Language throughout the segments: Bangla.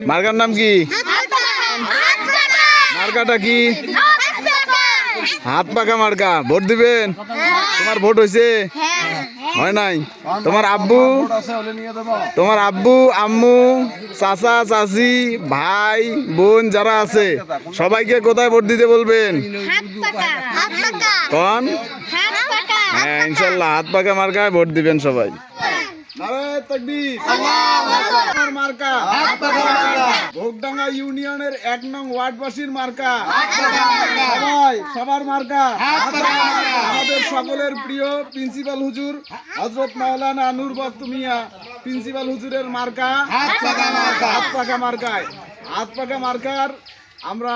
মার্কার নাম কি? মার্কাটা কি? হাত পাকা মার্কা ভোট দিবেন? তোমার ভোট হয়েছে? হয় নাই। তোমার আব্বু? তোমার আব্বু আম্মু চাচা চাচি ভাই বোন যারা আছে সবাইকে কোথায় ভোট দিতে বলবেন? কন? হ্যাঁ ইনশাল্লাহ হাত পাকা মার্কায় ভোট দিবেন সবাই। মার্কা ভোগডাঙ্গা ইউনিয়নের এক নং ওয়ার্ডবাসীর মার্কা। সবাই সবার মার্কা। আমাদের সকলের প্রিয় প্রিন্সিপাল হুজুর হজরত মাওলানা নূর বক্ত প্রিন্সিপাল হুজুরের মার্কা। হাত পাকা মার্কায়। হাত পাকা মার্কার আমরা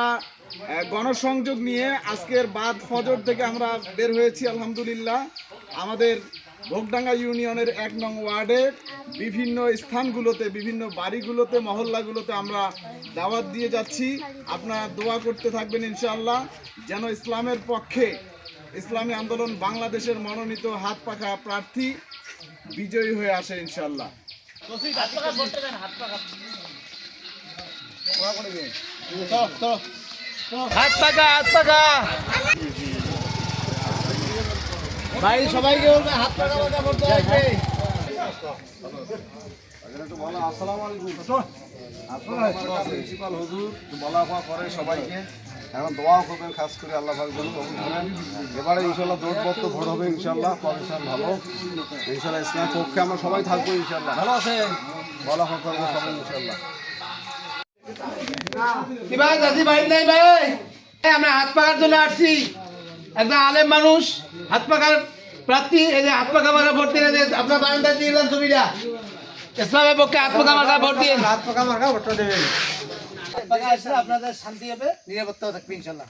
গণসংযোগ নিয়ে আজকের বাদ ফজর থেকে আমরা বের হয়েছি আলহামদুলিল্লাহ। আমাদের ভোগডাঙ্গা ইউনিয়নের এক নং ওয়ার্ডের বিভিন্ন স্থানগুলোতে, বিভিন্ন বাড়িগুলোতে, মহল্লাগুলোতে আমরা দাওয়াত দিয়ে যাচ্ছি। আপনারা দোয়া করতে থাকবেন ইনশাআল্লাহ, যেন ইসলামের পক্ষে ইসলামী আন্দোলন বাংলাদেশের মনোনীত হাত পাখা প্রার্থী বিজয়ী হয়ে আসে ইনশাআল্লাহ। হাত পাকা হাত পাকা ভাই, সবাইকে বলবে, হাত পাকা পাকা করতে হবে প্রিন্সিপাল বলা কোয়া করে সবাইকে এখন দোয়া করবেন খাস করে আল্লাহ এবারে ইনশাল্লাহ দৌড় তো ভোট হবে ইনশাল্লাহ কমিশন ভালো ইনশাল্লাহ ইসলাম পক্ষে আমরা সবাই থাকব ইনশাল্লাহ ভালো আছে বলা কথা করব সবাই ইনশাল্লাহ ভাই, দাদি বাড়ি নাই ভাই? আমরা হাত পাকার জন্য আসছি। একজন আলেম মানুষ, হাত পাকার প্রার্থী এই যে হাত ভোট দিয়ে আপনার বারান্দা দিলাম ছবিটা ইসলামের পক্ষে হাত পাকা মার্কা ভোট পাকা মার্কা ভোটটা দেবেন। আপনাদের শান্তি হবে নিরাপত্তাও থাকবে ইনশাল্লাহ।